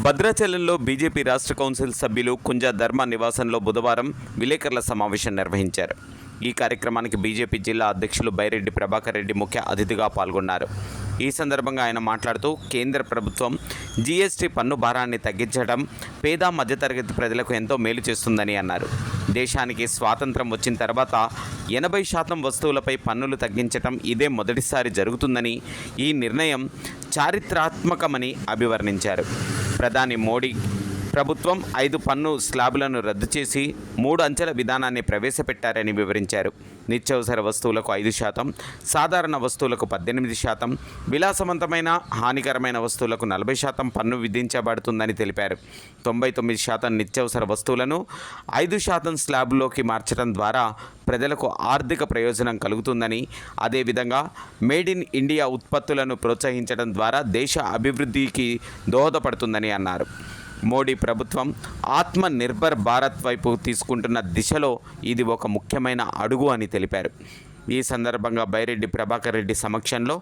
భద్రాచలంలో బీజేపీ రాష్ట్ర కౌన్సిల్ సభ్యులు కుంజ ధర్మ నివాసంలో బుధవారం విలేకరుల సమావేశం నిర్వహించారు. ఈ కార్యక్రమానికి బీజేపీ జిల్లా అధ్యక్షులు బైరెడ్డి ప్రభాకర్ రెడ్డి ముఖ్య అతిథిగా పాల్గొన్నారు. ఈ సందర్భంగా ఆయన మాట్లాడుతూ కేంద్ర ప్రభుత్వం జీఎస్టీ పన్ను భారాన్ని తగ్గించడం పేద మధ్యతరగతి ప్రజలకు ఎంతో మేలు చేస్తుందని అన్నారు. దేశానికి స్వాతంత్రం వచ్చిన తర్వాత ఎనభై శాతం వస్తువులపై పన్నులు తగ్గించటం ఇదే మొదటిసారి జరుగుతుందని ఈ నిర్ణయం చారిత్రాత్మకమని అభివర్ణించారు. ప్రధాని మోడీ ప్రభుత్వం ఐదు పన్ను స్లాబులను రద్దు చేసి మూడు అంచెల విధానాన్ని ప్రవేశపెట్టారని వివరించారు. నిత్యావసర వస్తువులకు ఐదు శాతం సాధారణ వస్తువులకు పద్దెనిమిది శాతం విలాసవంతమైన హానికరమైన వస్తువులకు నలభై శాతం పన్ను విధించబడుతుందని తెలిపారు. తొంభై తొమ్మిది శాతం నిత్యావసర వస్తువులను ఐదు శాతం స్లాబ్లోకి మార్చడం ద్వారా ప్రజలకు ఆర్థిక ప్రయోజనం కలుగుతుందని అదేవిధంగా మేడ్ ఇన్ ఇండియా ఉత్పత్తులను ప్రోత్సహించడం ద్వారా దేశ అభివృద్ధికి దోహదపడుతుందని అన్నారు. మోడీ ప్రభుత్వం ఆత్మ నిర్భర్ భారత్ వైపు తీసుకుంటున్న దిశలో ఇది ఒక ముఖ్యమైన అడుగు అని తెలిపారు. ఈ సందర్భంగా బైరెడ్డి ప్రభాకర్ రెడ్డి సమక్షంలో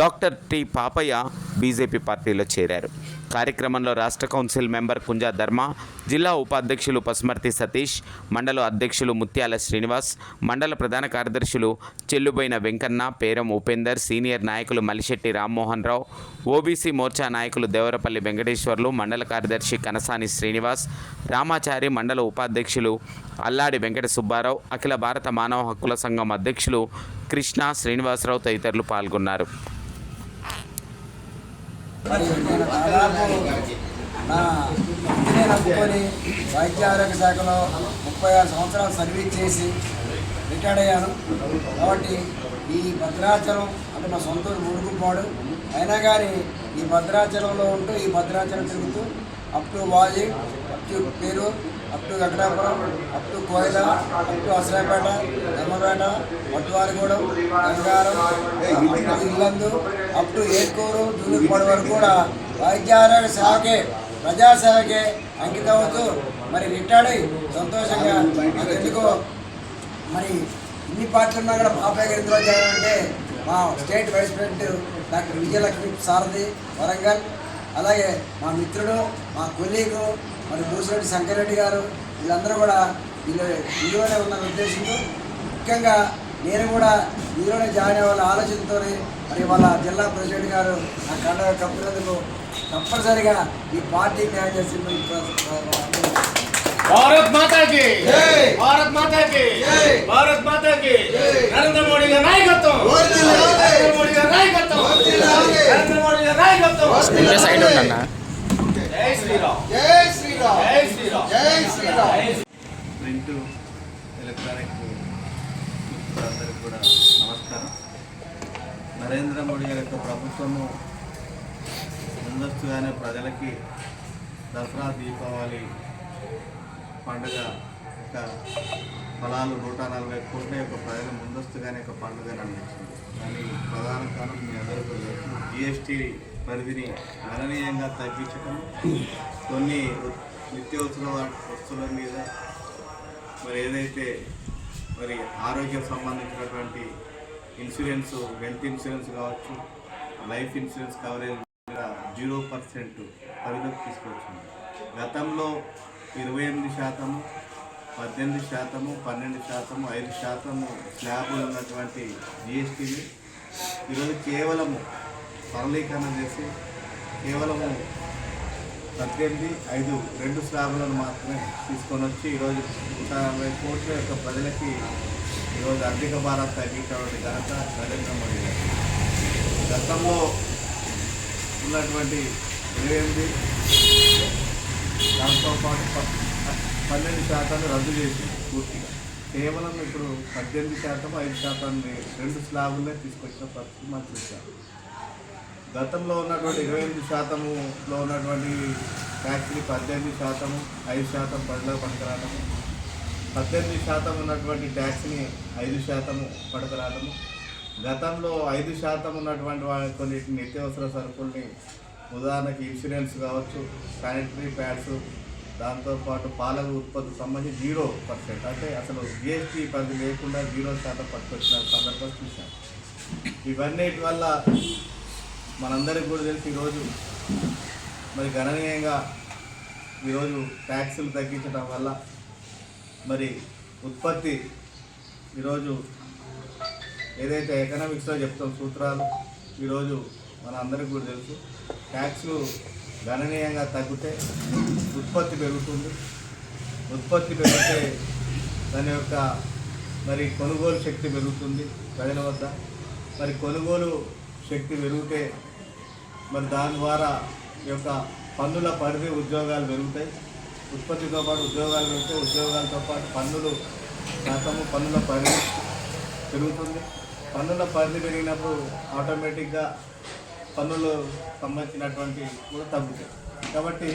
డాక్టర్ టి పాపయ్య బీజేపీ పార్టీలో చేరారు. కార్యక్రమంలో రాష్ట్ర కౌన్సిల్ మెంబర్ కుంజా ధర్మ జిల్లా ఉపాధ్యక్షులు పసుమర్తి సతీష్ మండల అధ్యక్షులు ముత్యాల శ్రీనివాస్ మండల ప్రధాన కార్యదర్శులు చెల్లుబోయిన వెంకన్న పేరం ఉపేందర్ సీనియర్ నాయకులు మలిశెట్టి రామ్మోహన్ రావు ఓబీసీ మోర్చా నాయకులు దేవరపల్లి వెంకటేశ్వర్లు మండల కార్యదర్శి కనసాని శ్రీనివాస్ రామాచారి మండల ఉపాధ్యక్షులు అల్లాడి వెంకట సుబ్బారావు అఖిల భారత మానవ హక్కుల సంఘం అధ్యక్షులు కృష్ణ శ్రీనివాసరావు తదితరులు పాల్గొన్నారు. నా వృత్తిని నమ్ముకొని వైద్య ఆరోగ్య శాఖలో ముప్పై ఆరు సంవత్సరాలు సర్వీస్ చేసి రిటైర్డ్ అయ్యాను కాబట్టి ఈ భద్రాచలం అంటే మా సొంత ఊరు ముడుకుపోడు అయినా కానీ ఈ భద్రాచలంలో ఉంటూ ఈ భద్రాచలం తిరుగుతూ up to Vaji up to పేరు up to Venkatapuram up to Koyila up to Asarapeta Dharmapeta Vattuvarigudem Gangaram Illandu up to Etkuru Julupadu వరకు కూడా వైద్య ఆరోగ్య సేవకే ప్రజాసేవకే అంకితమవుతూ మరి రిటైర్డ్ సంతోషంగా నాకు ఎందుకో మరి ఇన్ని పార్టీలు ఉన్నా కూడా బాబాయ్ గారి ఎందులో చేయాలంటే మా state vice president doctor Vijayalakshmi Sarathi Warangal అలాగే మా మిత్రుడు మా కొలీగు మరి భూసిరెడ్డి శంకరెడ్డి గారు వీళ్ళందరూ కూడా వీళ్ళు ఇందులోనే ఉన్న ఉద్దేశంతో ముఖ్యంగా నేను కూడా ఇందులోనే జాయిన్ అయ్యే వాళ్ళ ఆలోచనతోనే మరి వాళ్ళ జిల్లా ప్రెసిడెంట్ గారు ఆ కండ కప్పునందుకు తప్పనిసరిగా ఈ పార్టీ న్యాయం చేసి భారత్ మాతాకి భారత్ మాతాకి భారత్ మాతాకి నరేంద్ర మోడీ నాయకత్వం. నరేంద్ర మోడీ నాయకత్వం. నరేంద్ర మోడీ నాయకత్వం. జై శ్రీరామ్. జై ప్రింట్ ఎలక్ట్రానిక్ అందరికి కూడా నమస్కారం. నరేంద్ర మోడీ గారి యొక్క ప్రభుత్వము ముందస్తుగానే ప్రజలకి దసరా దీపావళి పండుగ యొక్క ఫలాలు నూట నలభై కోట్ల యొక్క ప్రజలు ముందస్తుగానే ఒక పండుగ అందించింది. దాని ప్రధాన కారణం మీ అందరికీ జిఎస్టీ పరిధిని గణనీయంగా తగ్గించడం కొన్ని నిత్యవసర వస్తువుల మీద మరి ఏదైతే మరి ఆరోగ్యం సంబంధించినటువంటి ఇన్సూరెన్స్ హెల్త్ ఇన్సూరెన్స్ కావచ్చు లైఫ్ ఇన్సూరెన్స్ కవరేజ్ మీద జీరో పర్సెంట్ పరిధికి తీసుకొచ్చింది. గతంలో ఇరవై ఎనిమిది శాతము పద్దెనిమిది శాతము పన్నెండు శాతము ఐదు శాతము స్లాబులు ఉన్నటువంటి జిఎస్టీని ఈరోజు కేవలము సరళీకరణ చేసి కేవలము పద్దెనిమిది ఐదు రెండు స్లాబులను మాత్రమే తీసుకొని వచ్చి ఈరోజు నూట నలభై కోట్ల యొక్క ప్రజలకి ఈరోజు ఆర్థిక భారం తగ్గించినటువంటి ఘనత నరేంద్ర మోడీ గారు. గతంలో ఉన్నటువంటి ఇరవై ఎనిమిది దాంతో పాటు పన్నెండు శాతాన్ని రద్దు చేసి పూర్తిగా. కేవలం ఇప్పుడు పద్దెనిమిది శాతం ఐదు శాతాన్ని రెండు స్లాబులే తీసుకొచ్చిన పరిస్థితి మనం చూసాం గతంలో ఉన్నటువంటి ఇరవై ఎనిమిది శాతములో ఉన్నటువంటి ట్యాక్స్ని పద్దెనిమిది శాతము ఐదు శాతం ప్రజలకు పడకరాటము పద్దెనిమిది శాతం ఉన్నటువంటి ట్యాక్స్ని ఐదు శాతము పడకరాటము గతంలో ఐదు శాతం ఉన్నటువంటి వాళ్ళ కొన్ని నిత్యావసర సరుకుల్ని ఉదాహరణకి ఇన్సూరెన్స్ కావచ్చు శానిటరీ ప్యాడ్స్ దాంతోపాటు పాల ఉత్పత్తి సంబంధించి జీరో పర్సెంట్. అంటే అసలు జిఎస్టీ పరిధి లేకుండా జీరో శాతం పట్టుకొచ్చిన సందర్భం చూశాను ఇవన్నిటి వల్ల మనందరికీ కూడా తెలిసి ఈరోజు. మరి గణనీయంగా ఈరోజు ట్యాక్సులు తగ్గించడం వల్ల మరి ఉత్పత్తి ఈరోజు ఏదైతే ఎకనామిక్స్లో చెప్తాం సూత్రాలు ఈరోజు మన అందరికీ కూడా తెలుసు. ట్యాక్స్లు గణనీయంగా తగ్గితే ఉత్పత్తి పెరుగుతుంది. ఉత్పత్తి పెరిగితే దాని యొక్క మరి కొనుగోలు శక్తి పెరుగుతుంది ప్రజల వద్ద. మరి కొనుగోలు శక్తి పెరిగితే మరి దాని ద్వారా ఈ యొక్క పన్నుల పరిధి ఉద్యోగాలు పెరుగుతాయి. ఉత్పత్తితో పాటు ఉద్యోగాలు పెరిగితే ఉద్యోగాలతో పాటు పన్నులు శాతము పన్నుల పరిధి పెరుగుతుంది. పన్నుల పరిధి పెరిగినప్పుడు ఆటోమేటిక్గా పన్నులు సంబంధించినటువంటి కూడా తగ్గుతాయి. కాబట్టి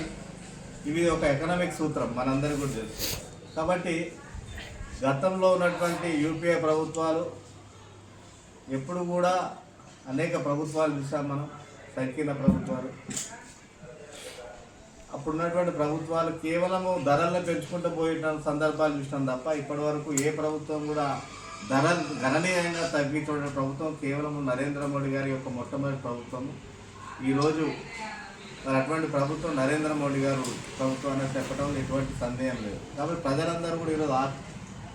ఇది ఒక ఎకనామిక్ సూత్రం మనందరికీ కూడా తెలుసు. కాబట్టి గతంలో ఉన్నటువంటి యూపీఐ ప్రభుత్వాలు ఎప్పుడు కూడా అనేక ప్రభుత్వాలు చూసాం మనం సంకీర్ణ ప్రభుత్వాలు. అప్పుడున్నటువంటి ప్రభుత్వాలు కేవలము ధరలను పెంచుకుంటూ పోయిన సందర్భాలు చూసినాం తప్ప ఇప్పటి వరకు ఏ ప్రభుత్వం కూడా ధరలు గణనీయంగా తగ్గించిన ప్రభుత్వం కేవలం నరేంద్ర మోడీ గారి యొక్క మొట్టమొదటి ప్రభుత్వం. ఈరోజు మరి అటువంటి ప్రభుత్వం నరేంద్ర మోడీ గారు ప్రభుత్వం అనేది చెప్పడంలో ఎటువంటి సందేహం లేదు. కాబట్టి ప్రజలందరూ కూడా ఈరోజు ఆ-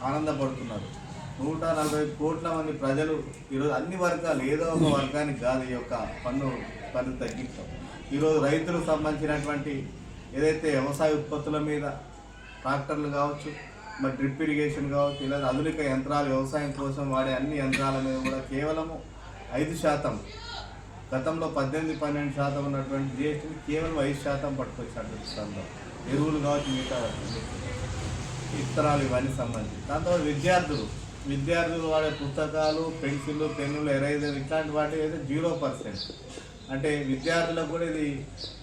ఆనందపడుతున్నారు. నూట నలభై కోట్ల మంది ప్రజలు ఈరోజు అన్ని వర్గాలు ఏదో ఒక వర్గానికి కాదు ఈ యొక్క పన్ను పన్ను తగ్గించడం. ఈరోజు రైతులకు సంబంధించినటువంటి ఏదైతే వ్యవసాయ ఉత్పత్తుల మీద ట్రాక్టర్లు కావచ్చు మరి డ్రిప్ ఇరిగేషన్ కావచ్చు ఇలా ఆధునిక యంత్రాలు వ్యవసాయం కోసం వాడే అన్ని యంత్రాల మీద కూడా కేవలము ఐదు శాతం గతంలో పద్దెనిమిది పన్నెండు శాతం ఉన్నటువంటి జిఎస్టీని కేవలం ఐదు శాతం పట్టుకొచ్చినటువంటి సందర్భం ఎరువులు కావచ్చు మిగతా ఇత్తనాలు ఇవన్నీ సంబంధించి. దాంతో విద్యార్థులు విద్యార్థులు వాడే పుస్తకాలు పెన్సిళ్ళు పెన్నులు ఎరైజర్ ఇట్లాంటి వాటి అయితే జీరో పర్సెంట్. అంటే విద్యార్థులకు కూడా ఇది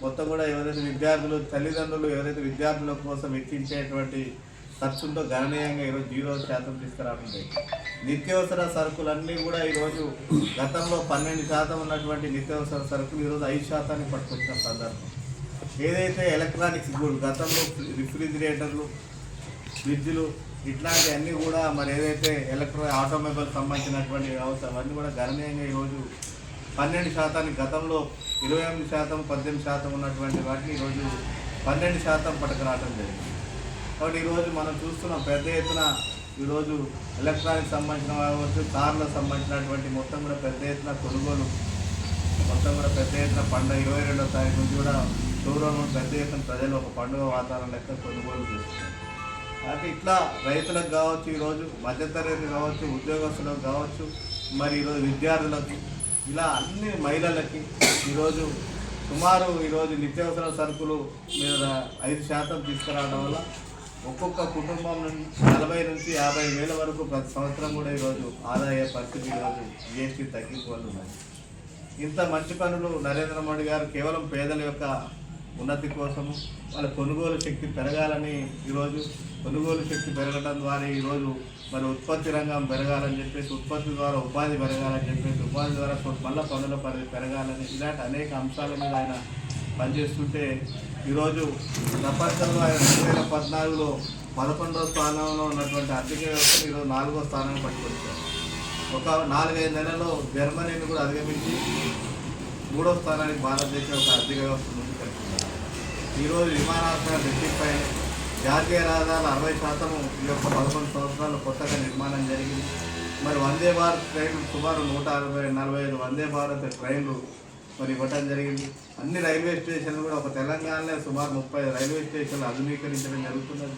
మొత్తం కూడా ఎవరైతే విద్యార్థులు తల్లిదండ్రులు ఎవరైతే విద్యార్థుల కోసం వెచ్చించేటువంటి ఖర్చుంతో గణనీయంగా ఈరోజు జీరో శాతం తీసుకురావడం నిత్యావసర సరుకులన్నీ కూడా ఈరోజు గతంలో పన్నెండు శాతం ఉన్నటువంటి నిత్యావసర సరుకులు ఈరోజు ఐదు శాతానికి పట్టుకొచ్చిన సందర్భం. ఏదైతే ఎలక్ట్రానిక్స్ గుడ్ గతంలో రిఫ్రిజిరేటర్లు ఫ్రిడ్జ్లు ఇట్లాంటివన్నీ కూడా మరి ఏదైతే ఎలక్ట్రో ఆటోమొబైల్ సంబంధించినటువంటి వ్యవస్థ అవన్నీ కూడా గణనీయంగా ఈరోజు పన్నెండు శాతానికి గతంలో ఇరవై ఎనిమిది శాతం పద్దెనిమిది శాతం ఉన్నటువంటి వాటిని ఈరోజు పన్నెండు శాతం పట్టుకురావడం జరిగింది. కాబట్టి ఈరోజు మనం చూస్తున్నాం పెద్ద ఎత్తున ఈరోజు ఎలక్ట్రానిక్ సంబంధించిన కావచ్చు కార్లకు సంబంధించినటువంటి మొత్తం కూడా పెద్ద ఎత్తున కొనుగోలు మొత్తం కూడా పెద్ద ఎత్తున పండుగ ఇరవై రెండో తారీఖు నుంచి కూడా దూరంలో పెద్ద ఎత్తున ప్రజలు ఒక పండుగ వాతావరణం లెక్క కొనుగోలు చేస్తున్నారు. అంటే ఇట్లా రైతులకు కావచ్చు ఈరోజు మధ్యతరగతి కావచ్చు ఉద్యోగస్తులకు కావచ్చు మరి ఈరోజు విద్యార్థులకు ఇలా అన్ని మహిళలకి ఈరోజు సుమారు ఈరోజు నిత్యావసర సరుకులు మీద ఐదు శాతం తీసుకురావడం వల్ల ఒక్కొక్క కుటుంబం నుంచి నలభై నుంచి యాభై వేల వరకు ప్రతి సంవత్సరం కూడా ఈరోజు ఆదాయ పరిస్థితి ఈరోజు జిఎస్టీ తగ్గింపు ఇంత మంచి పనులు నరేంద్ర మోడీ గారు కేవలం పేదల యొక్క ఉన్నతి కోసము వాళ్ళ కొనుగోలు శక్తి పెరగాలని ఈరోజు కొనుగోలు శక్తి పెరగడం ద్వారా ఈరోజు మరి ఉత్పత్తి రంగం పెరగాలని చెప్పేసి ఉత్పత్తి ద్వారా ఉపాధి పెరగాలని చెప్పేసి ఉపాధి ద్వారా మళ్ళీ పనుల పరిధి పెరగాలని ఇలాంటి అనేక అంశాల మీద ఆయన పనిచేస్తుంటే ఈరోజు ప్రపంచంలో ఆయన రెండు వేల పద్నాలుగులో పదకొండవ స్థానంలో ఉన్నటువంటి ఆర్థిక వ్యవస్థను ఈరోజు నాలుగో స్థానం పట్టుకొచ్చారు. ఒక నాలుగైదు నెలల్లో జర్మనీని కూడా అధిగమించి మూడో స్థానానికి భారతదేశం ఒక ఆర్థిక వ్యవస్థ ముందుకు ఈరోజు విమానాశ్రయ రెట్టింపై జాతీయ రహదారులు అరవై శాతం ఈ యొక్క పదకొండు సంవత్సరాలు కొత్తగా నిర్మాణం జరిగింది. మరి వందే భారత్ ట్రైన్లు సుమారు నూట అరవై నలభై ఐదు వందే భారత్ ట్రైన్లు మరి ఇవ్వటం జరిగింది. అన్ని రైల్వే స్టేషన్లు కూడా ఒక తెలంగాణలో సుమారు ముప్పై రైల్వే స్టేషన్లు ఆధునీకరించడం జరుగుతున్నది.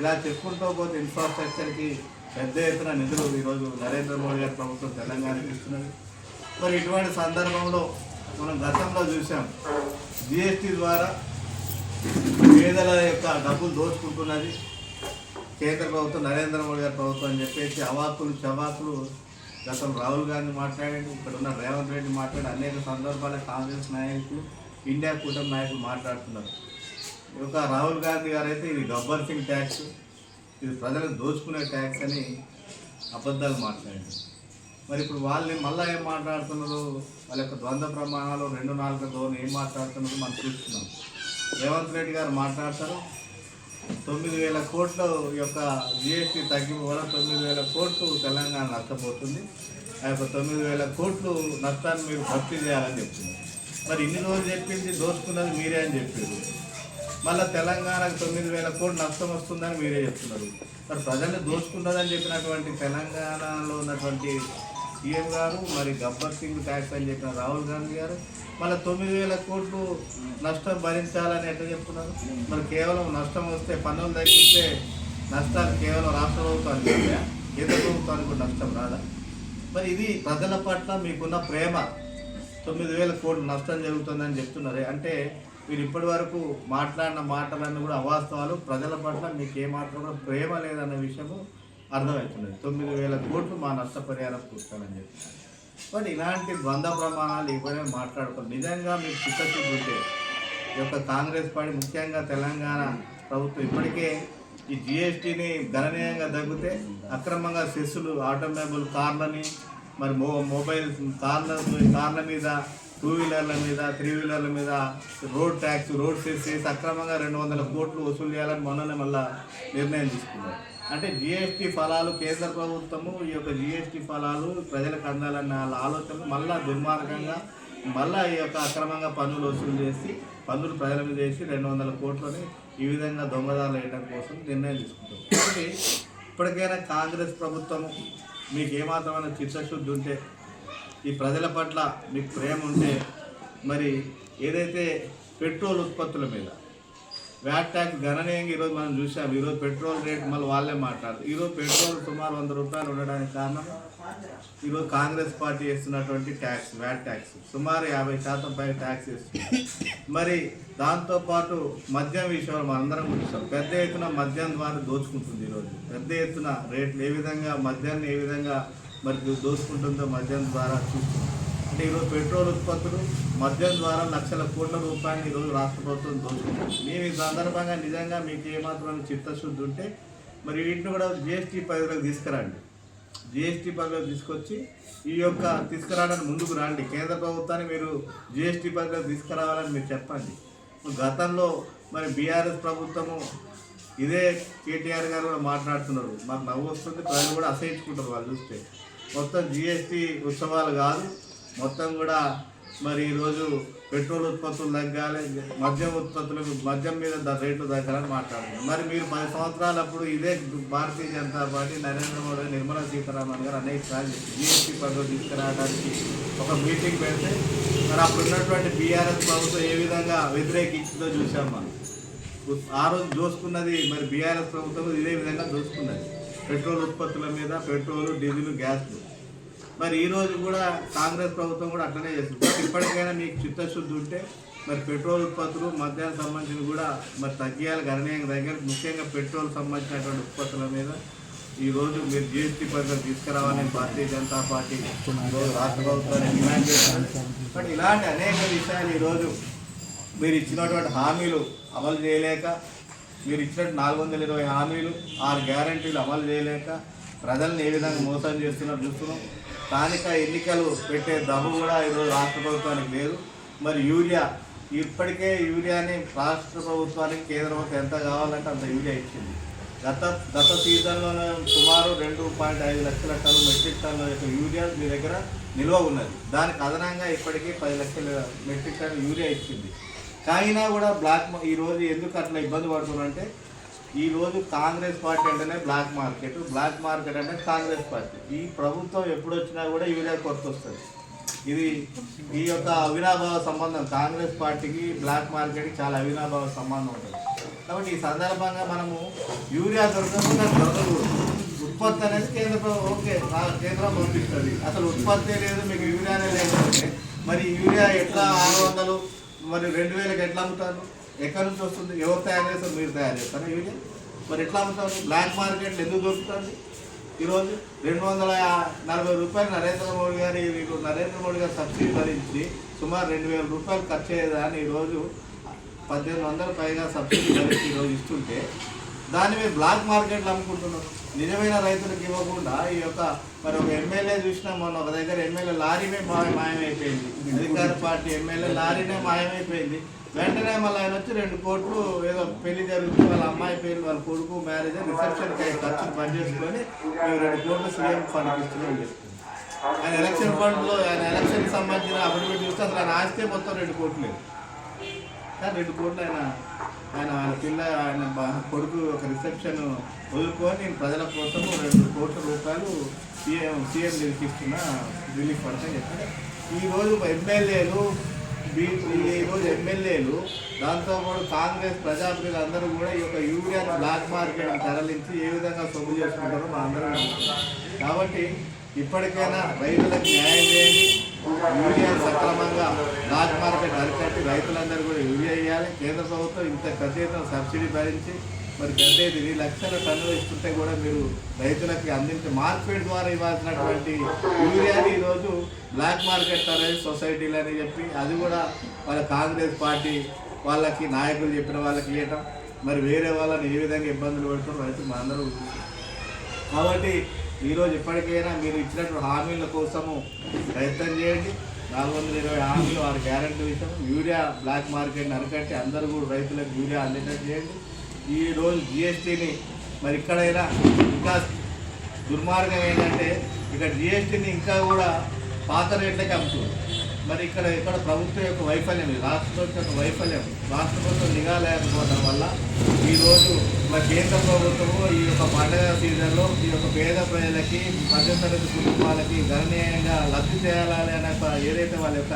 ఇలా చెప్పుకుంటూ పోతే ఇన్ఫ్రాస్ట్రక్చర్కి పెద్ద ఎత్తున నిధులు ఈరోజు నరేంద్ర మోడీ గారి ప్రభుత్వం తెలంగాణకి ఇస్తున్నది. మరి ఇటువంటి సందర్భంలో మనం గతంలో చూసాం. జిఎస్టీ ద్వారా పేదల యొక్క డబ్బులు దోచుకుంటున్నది. కేంద్ర ప్రభుత్వం నరేంద్ర మోడీ గారి ప్రభుత్వం అని చెప్పేసి అవాకులు చవాకులు గతం రాహుల్ గాంధీ మాట్లాడండి ఇక్కడ ఉన్న రేవంత్ రెడ్డి మాట్లాడి అనేక సందర్భాల కాంగ్రెస్ నాయకులు ఇండియా కూటమి నాయకులు మాట్లాడుతున్నారు. ఈ యొక్క రాహుల్ గాంధీ గారు అయితే ఇది గబ్బర్ సింగ్ ట్యాక్స్ ఇది ప్రజలకు దోచుకునే ట్యాక్స్ అని అబద్ధాలు మాట్లాడండి. మరి ఇప్పుడు వాళ్ళని మళ్ళీ ఏం మాట్లాడుతున్నారు? వాళ్ళ యొక్క ద్వంద్వ ప్రమాణాలు రెండు నాలుగు ధోరణి ఏం మాట్లాడుతున్నారు? మనం చూస్తున్నాం. రేవంత్ రెడ్డి గారు మాట్లాడతారు. తొమ్మిది వేల కోట్ల యొక్క జిఎస్టీ తగ్గింపు వల్ల తొమ్మిది వేల కోట్లు తెలంగాణ నష్టపోతుంది. ఆ యొక్క తొమ్మిది వేల కోట్లు నష్టాన్ని మీరు భర్తీ చేయాలని చెప్తున్నారు. మరి ఇన్ని రోజులు చెప్పింది దోచుకున్నది మీరే అని చెప్పారు. మళ్ళీ తెలంగాణకు తొమ్మిది వేల కోట్లు నష్టం వస్తుందని మీరే చెప్తున్నారు. మరి ప్రజల్ని దోచుకున్నదని చెప్పినటువంటి తెలంగాణలో ఉన్నటువంటి సీఎం గారు మరి గబ్బర్ సింగ్ ట్యాక్స్ అని చెప్పిన రాహుల్ గాంధీ గారు మళ్ళీ తొమ్మిది వేల కోట్లు నష్టం భరించాలని ఎట్లా చెప్తున్నారు? మరి కేవలం నష్టం వస్తే పన్నులు తగ్గిస్తే నష్టాలు కేవలం రాష్ట్ర ప్రభుత్వానికి కేంద్ర ప్రభుత్వానికి కూడా నష్టం రాదా? మరి ఇది ప్రజల పట్ల మీకున్న ప్రేమ. తొమ్మిది వేల కోట్లు నష్టం జరుగుతుందని చెప్తున్నారే. అంటే మీరు ఇప్పటి వరకు మాట్లాడిన మాటలన్నీ కూడా అవాస్తవాలు. ప్రజల పట్ల మీకు ఏమాత్రం కూడా ప్రేమ లేదన్న విషయము అర్థమవుతున్నది తొమ్మిది వేల కోట్లు మా నష్టపరిహారం చూస్తానని చెప్తున్నారు బట్ ఇలాంటి ద్వంద్వ ప్రమాణాలు ఇవ్వనే మాట్లాడుకోవాలి నిజంగా మీకు చిత్తశుద్ధి ఉంటే ఈ యొక్క కాంగ్రెస్ పార్టీ ముఖ్యంగా తెలంగాణ ప్రభుత్వం ఇప్పటికే ఈ జిఎస్టీని గణనీయంగా తగ్గితే అక్రమంగా సెస్సులు ఆటోమొబైల్ కార్లని మరి మో మొబైల్ కార్ల కార్ల మీద టూ వీలర్ల మీద త్రీ వీలర్ల మీద రోడ్ ట్యాక్స్ రోడ్ సెస్ చేసి అక్రమంగా రెండు వందల కోట్లు వసూలు చేయాలని మొన్ననే మళ్ళీ నిర్ణయం తీసుకున్నారు. అంటే జిఎస్టీ ఫలాలు కేంద్ర ప్రభుత్వము ఈ యొక్క జిఎస్టీ ఫలాలు ప్రజలకు అందాలన్న వాళ్ళ ఆలోచన మళ్ళా దుర్మార్గంగా మళ్ళా ఈ యొక్క అక్రమంగా పన్నులు వసూలు చేసి పన్నులు ప్రజల మీద వేసి రెండు వందల కోట్లని ఈ విధంగా దొంగదారులు వేయడం కోసం నిర్ణయం తీసుకుంటాం కాబట్టి ఇప్పటికైనా కాంగ్రెస్ ప్రభుత్వము మీకు ఏమాత్రమైన చిత్తశుద్ధి ఉంటే ఈ ప్రజల పట్ల మీకు ప్రేమ ఉంటే మరి ఏదైతే పెట్రోల్ ఉత్పత్తుల మీద వ్యాట్ ట్యాక్స్ గణనీయంగా ఈరోజు మనం చూసాం ఈరోజు పెట్రోల్ రేట్ మళ్ళీ వాళ్ళే మాట్లాడరు. ఈరోజు పెట్రోల్ సుమారు వంద రూపాయలు ఉండడానికి కారణం ఈరోజు కాంగ్రెస్ పార్టీ వేస్తున్నటువంటి ట్యాక్స్ వ్యాట్ ట్యాక్స్ సుమారు యాభై శాతం పైన ట్యాక్స్ వేస్తుంది మరి దాంతోపాటు మద్యం విషయంలో మనందరం చూస్తాం పెద్ద ఎత్తున మద్యం ద్వారా దోచుకుంటుంది ఈరోజు. పెద్ద ఎత్తున రేట్లు ఏ విధంగా మద్యాన్ని ఏ విధంగా మరి దోచుకుంటుందో మద్యం ద్వారా చూస్తుంది అంటే ఈరోజు పెట్రోల్ ఉత్పత్తులు మద్యం ద్వారా లక్షల కోట్ల రూపాయలు ఈరోజు రాష్ట్ర ప్రభుత్వం దోచుకుంటుంది మేము ఈ సందర్భంగా నిజంగా మీకు ఏమాత్రం చిత్తశుద్ధి ఉంటే మరి వీటిని కూడా జిఎస్టీ పరిధిలోకి తీసుకురండి. జిఎస్టీ పరిధిలోకి తీసుకొచ్చి ఈ యొక్క తీసుకురావడానికి ముందుకు రండి. కేంద్ర ప్రభుత్వాన్ని మీరు జిఎస్టీ పరిధిలోకి తీసుకురావాలని మీరు చెప్పండి. గతంలో మరి బీఆర్ఎస్ ప్రభుత్వము ఇదే కేటీఆర్ గారు కూడా మాట్లాడుతున్నారు. మాకు నవ్వు వస్తుంది ప్రజలు కూడా అసహించుకుంటారు వాళ్ళు చూస్తే. మొత్తం జిఎస్టీ ఉత్సవాలు కాదు. మొత్తం కూడా మరి ఈరోజు పెట్రోల్ ఉత్పత్తులు తగ్గాలి మద్యం ఉత్పత్తులకు మద్యం మీద రేట్లు తగ్గాలని మాట్లాడుతున్నారు మరి మీరు పది సంవత్సరాలు అప్పుడు ఇదే భారతీయ జనతా పార్టీ నరేంద్ర మోడీ నిర్మలా సీతారామన్ గారు అనేక సార్లు జిఎస్టీ పనులు తీసుకురావడానికి ఒక మీటింగ్ పెడితే మరి అప్పుడు ఉన్నటువంటి బీఆర్ఎస్ ప్రభుత్వం ఏ విధంగా వ్యతిరేకించిందో చూసాం మనం. ఆ రోజు దోసుకున్నది మరి బీఆర్ఎస్ ప్రభుత్వం ఇదే విధంగా దోసుకున్నది. పెట్రోల్ ఉత్పత్తుల మీద పెట్రోలు డీజిల్ గ్యాస్లు. మరి ఈ రోజు కూడా కాంగ్రెస్ ప్రభుత్వం కూడా అట్లనే చేస్తుంది ఇప్పటికైనా మీకు చిత్తశుద్ధి ఉంటే మరి పెట్రోల్ ఉత్పత్తులు మద్యానికి సంబంధించి కూడా మరి తగ్గియాలి గణనీయంగా తగ్గాలి ముఖ్యంగా పెట్రోల్ సంబంధించినటువంటి ఉత్పత్తుల మీద ఈరోజు మీరు జిఎస్టీ పరిధిలో తీసుకురావాలని భారతీయ జనతా పార్టీ ఈరోజు రాష్ట్ర ప్రభుత్వాన్ని డిమాండ్ చేస్తున్నారు బట్ ఇలాంటి అనేక విషయాలు ఈరోజు మీరు ఇచ్చినటువంటి హామీలు అమలు చేయలేక మీరు ఇచ్చినట్టు నాలుగు వందల ఇరవై హామీలు ఆరు గ్యారంటీలు అమలు చేయలేక ప్రజల్ని ఏ విధంగా మోసం చేస్తున్నారో చూస్తున్నాం. స్థానిక ఎన్నికలు పెట్టే దమ్ము కూడా ఈరోజు రాష్ట్ర ప్రభుత్వానికి లేదు. మరి యూరియా ఇప్పటికే యూరియాని రాష్ట్ర ప్రభుత్వానికి కేంద్ర ప్రభుత్వం ఎంత కావాలంటే అంత యూరియా ఇచ్చింది. గత గత సీజన్లోనే సుమారు రెండు పాయింట్ ఐదు లక్షల టన్ను మెట్రిక్ టన్నుల యొక్క యూరియా మీ దగ్గర నిల్వ ఉన్నది. దానికి అదనంగా ఇప్పటికీ పది లక్షల మెట్రిక్ టన్ను యూరియా ఇచ్చింది. కానీ కూడా బ్లాక్ ఈరోజు ఈ రోజు ఎందుకు అట్లా ఇబ్బంది పడుతున్నారంటే ఈరోజు కాంగ్రెస్ పార్టీ అంటేనే బ్లాక్ మార్కెట్ బ్లాక్ మార్కెట్ అంటే కాంగ్రెస్ పార్టీ. ఈ ప్రభుత్వం ఎప్పుడు వచ్చినా కూడా యూరియా కొరత వస్తుంది ఇది ఈ యొక్క అవినాభావ సంబంధం. కాంగ్రెస్ పార్టీకి బ్లాక్ మార్కెట్కి చాలా అవినాభావ సంబంధం ఉంటుంది. కాబట్టి ఈ సందర్భంగా మనము యూరియా దొరకకుండా దొరకదు ఉత్పత్తి అనేది కేంద్ర ఓకే కేంద్రం పంపిస్తుంది. అసలు ఉత్పత్తి లేదు మీకు యూరియానే లేదంటే మరి యూరియా ఎట్లా ఆరు వందలు మరి రెండు వేలకు ఎట్లా అమ్ముతారు? ఎక్కడి నుంచి వస్తుంది? ఎవరు తయారు చేస్తారు? మీరు తయారు చేస్తారా యూరియా మరి ఎట్లా ఉంటారు బ్లాక్ మార్కెట్ ఎందుకు దొరుకుతుంది ఈరోజు రెండు వందల నలభై రూపాయలు నరేంద్ర మోడీ గారి మీకు నరేంద్ర మోడీ గారు సబ్సిడీ భరించి సుమారు రెండు వేల రూపాయలు ఖర్చు అయ్యేదాన్ని ఈరోజు పద్దెనిమిది వందల పైగా సబ్సిడీ భరించి ఈరోజు ఇస్తుంటే దాన్ని మీరు బ్లాక్ మార్కెట్లో అమ్ముకుంటున్నారు. నిజమైన రైతులకు ఇవ్వకుండా ఈ యొక్క మరి ఒక ఎమ్మెల్యే చూసినా మొన్న ఒక దగ్గర ఎమ్మెల్యే లారీనే మాయ మాయమైపోయింది. అధికార పార్టీ ఎమ్మెల్యే లారీనే మాయమైపోయింది. వెంటనే మళ్ళీ ఆయన వచ్చి రెండు కోట్లు ఏదో పెళ్ళి జరుగుతుంది వాళ్ళ అమ్మాయి పేరు వాళ్ళ కొడుకు మ్యారేజ్ రిసెప్షన్ ఖర్చు పని చేసుకొని మేము రెండు కోట్లు సీఎం ఫండ్ ఇస్తున్నాం ఆయన ఎలక్షన్ ఫండ్లో ఆయన ఎలక్షన్ సంబంధించిన అఫిడవిట్ చూస్తే అసలు ఆయన ఆస్తే మొత్తం రెండు కోట్లు లేదు. కానీ రెండు కోట్లు ఆయన ఆయన ఆయన పిల్ల ఆయన కొడుకు ఒక రిసెప్షన్ వదులుకొని నేను ప్రజల కోసం రెండు కోట్ల రూపాయలు సీఎం సీఎం రిలీఫ్ ఇస్తున్న రిలీఫ్ పడతాయి చెప్పారు. ఈరోజు ఎమ్మెల్యేలు బీ ఈరోజు ఎమ్మెల్యేలు దాంతోపాటు కాంగ్రెస్ ప్రజాప్రతినిధులు అందరూ కూడా ఈ యొక్క యూరియా బ్లాక్ మార్కెట్ తరలించి ఏ విధంగా సొమ్ము చేసుకుంటారో మా అందరం కాబట్టి ఇప్పటికైనా రైతులకు న్యాయం చేయండి. యూరియా సక్రమంగా బ్లాక్ మార్కెట్ అరికట్టి రైతులందరూ కూడా యూరియా ఇవ్వాలి. కేంద్ర ప్రభుత్వం ఇంత పెద్ద సబ్సిడీ భరించి మరి పెద్ద ఇది. లక్షల టన్నులు ఇస్తుంటే కూడా మీరు రైతులకి అందించే మార్కెట్ ద్వారా ఇవ్వాల్సినటువంటి యూరియాని ఈరోజు బ్లాక్ మార్కెట్ అనేది సొసైటీలు అని చెప్పి అది కూడా వాళ్ళ కాంగ్రెస్ పార్టీ వాళ్ళకి నాయకులు చెప్పిన వాళ్ళకి ఇవ్వటం మరి వేరే వాళ్ళని ఏ విధంగా ఇబ్బందులు పెడుతున్నారు రైతులు మా అందరూ కాబట్టి ఈరోజు ఎప్పటికైనా మీరు ఇచ్చినటువంటి హామీల కోసము ప్రయత్నం చేయండి. నాలుగు వందల ఇరవై హామీలు వారి గ్యారంటీ విషయం. యూరియా బ్లాక్ మార్కెట్ని అరికట్టి అందరూ కూడా రైతులకు యూరియా అందేటట్టు చేయండి. ఈ రోజు జిఎస్టీని మరి ఇక్కడైనా ఇంకా దుర్మార్గం ఏంటంటే ఇక్కడ జిఎస్టీని ఇంకా కూడా పాత రేట్లకి అమ్ముతుంది మరి ఇక్కడ ఇక్కడ ప్రభుత్వం యొక్క వైఫల్యం రాష్ట్ర ప్రభుత్వం యొక్క వైఫల్యం. రాష్ట్ర ప్రభుత్వం నిఘా లేకపోవడం వల్ల ఈరోజు మన కేంద్ర ప్రభుత్వము ఈ యొక్క పండగ సీజన్లో ఈ యొక్క పేద ప్రజలకి మధ్యతరగతి కుటుంబాలకి గణనీయంగా లబ్ధి చేయాలని ఒక ఏదైతే వాళ్ళ యొక్క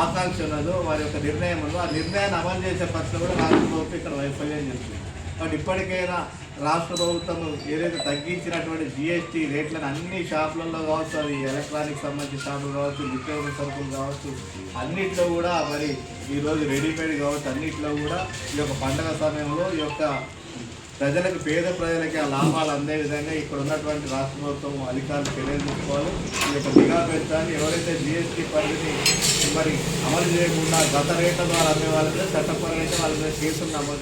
ఆకాంక్ష ఉన్నదో వారి యొక్క నిర్ణయం ఉందో ఆ నిర్ణయాన్ని అమలు చేసే పక్షంలో కూడా రాష్ట్ర ప్రభుత్వం ఇక్కడ వైఫల్యం చేస్తుంది కాబట్టి ఇప్పటికైనా రాష్ట్ర ప్రభుత్వం ఏదైతే తగ్గించినటువంటి జిఎస్టీ రేట్లను అన్ని షాపులలో కావచ్చు అది ఎలక్ట్రానిక్ సంబంధించిన షాపులు కావచ్చు నిత్యావసర సరుకులు కావచ్చు అన్నిట్లో కూడా మరి ఈరోజు రెడీమేడ్ కావచ్చు అన్నిట్లో కూడా ఈ యొక్క పండగ సమయంలో ఈ యొక్క ప్రజలకు పేద ప్రజలకి ఆ లాభాలు అందే విధంగా ఇక్కడ ఉన్నటువంటి రాష్ట్ర ప్రభుత్వం అధికారులు చర్యలు తీసుకోవాలి ఈ యొక్క నిఘా పెంచాలి ఎవరైతే జిఎస్టీ పరిధిని మరి అమలు చేయకుండా గత రేట్ల ద్వారా అమ్మే వాళ్ళ మీద చట్టపరమైన వాళ్ళ మీద కేసులు నమోదు